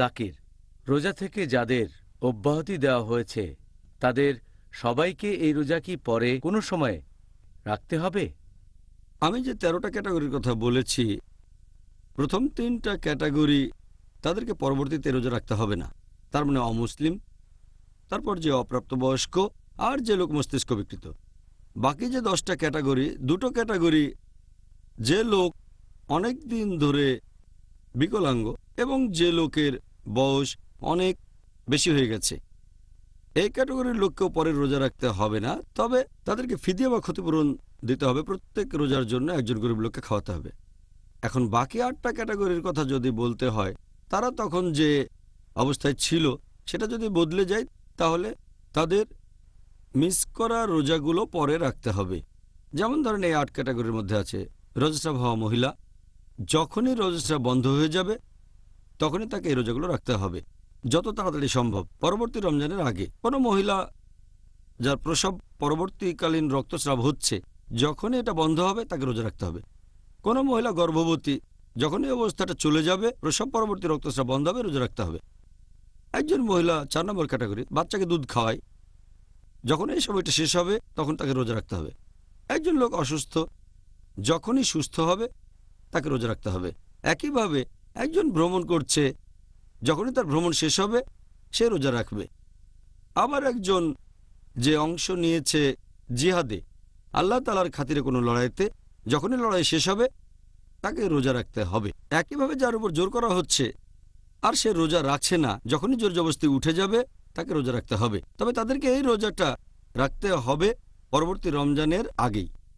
জাকির। রোজা থেকে যাদের অব্যাহতি দেওয়া হয়েছে, তাদের সবাইকে এই রোজা কি পরে কোনো সময়ে রাখতে হবে? আমি যে তেরোটা ক্যাটাগরির কথা বলেছি, প্রথম তিনটা ক্যাটাগরি তাদেরকে পরবর্তীতে রোজা রাখতে হবে না। তার মানে অমুসলিম, তারপর যে অপ্রাপ্তবয়স্ক আর যে লোক মস্তিষ্ক বিকৃত। বাকি যে দশটা ক্যাটাগরি, দুটো ক্যাটাগরি যে লোক অনেক দিন ধরে বিকলাঙ্গ এবং যে লোকের বয়স অনেক বেশি হয়ে গেছে। এই ক্যাটাগরির লোককেও পরে রোজা রাখতে হবে না, তবে তাদেরকে ফিদিয়া বা ক্ষতিপূরণ দিতে হবে। প্রত্যেক রোজার জন্য একজন গরিব লোককে খাওয়াতে হবে। এখন বাকি আটটা ক্যাটাগরির কথা যদি বলতে হয়, তারা তখন যে অবস্থায় ছিল সেটা যদি বদলে যায়, তাহলে তাদের মিস করা রোজাগুলো পরে রাখতে হবে। যেমন ধরেন এই আট ক্যাটাগরির মধ্যে আছে রজস্রাব হওয়া মহিলা। যখনই রজস্রাব বন্ধ হয়ে যাবে তখনই তাকে এই রোজাগুলো রাখতে হবে। যত তাড়াতাড়ি সম্ভব। পরবর্তী রমজানের আগে কোনো মহিলা যার প্রসব পরবর্তীকালীন রক্তস্রাব হচ্ছে, যখনই এটা বন্ধ হবে, তাকে রোজা রাখতে হবে। কোনো মহিলা গর্ভবতী, যখনই অবস্থাটা চলে যাবে, প্রসব পরবর্তী রক্তস্রাব বন্ধ হবে, রোজা রাখতে হবে। একজন মহিলা চার নম্বর ক্যাটাগরি, বাচ্চাকে দুধ খাওয়ায়। যখন এই সময়টা শেষ হবে, তখন তাকে রোজা রাখতে হবে। একজন লোক অসুস্থ, যখনই সুস্থ হবে, তাকে রোজা রাখতে হবে। একইভাবে একজন ভ্রমণ করছে, যখনই তার ভ্রমণ শেষ হবে, সে রোজা রাখবে। আবার একজন যে অংশ নিয়েছে জিহাদে, আল্লাহ তালার খাতিরে কোনো লড়াইতে, যখনই লড়াই শেষ হবে, তাকে রোজা রাখতে হবে। একইভাবে যার উপর জোর করা হচ্ছে, আর সে রোজা রাখছে না, যখনই জোর জবস্তি উঠে যাবে, তাকে রোজা রাখতে হবে। তবে তাদেরকে এই রোজাটা রাখতে হবে পরবর্তী রমজানের আগেই।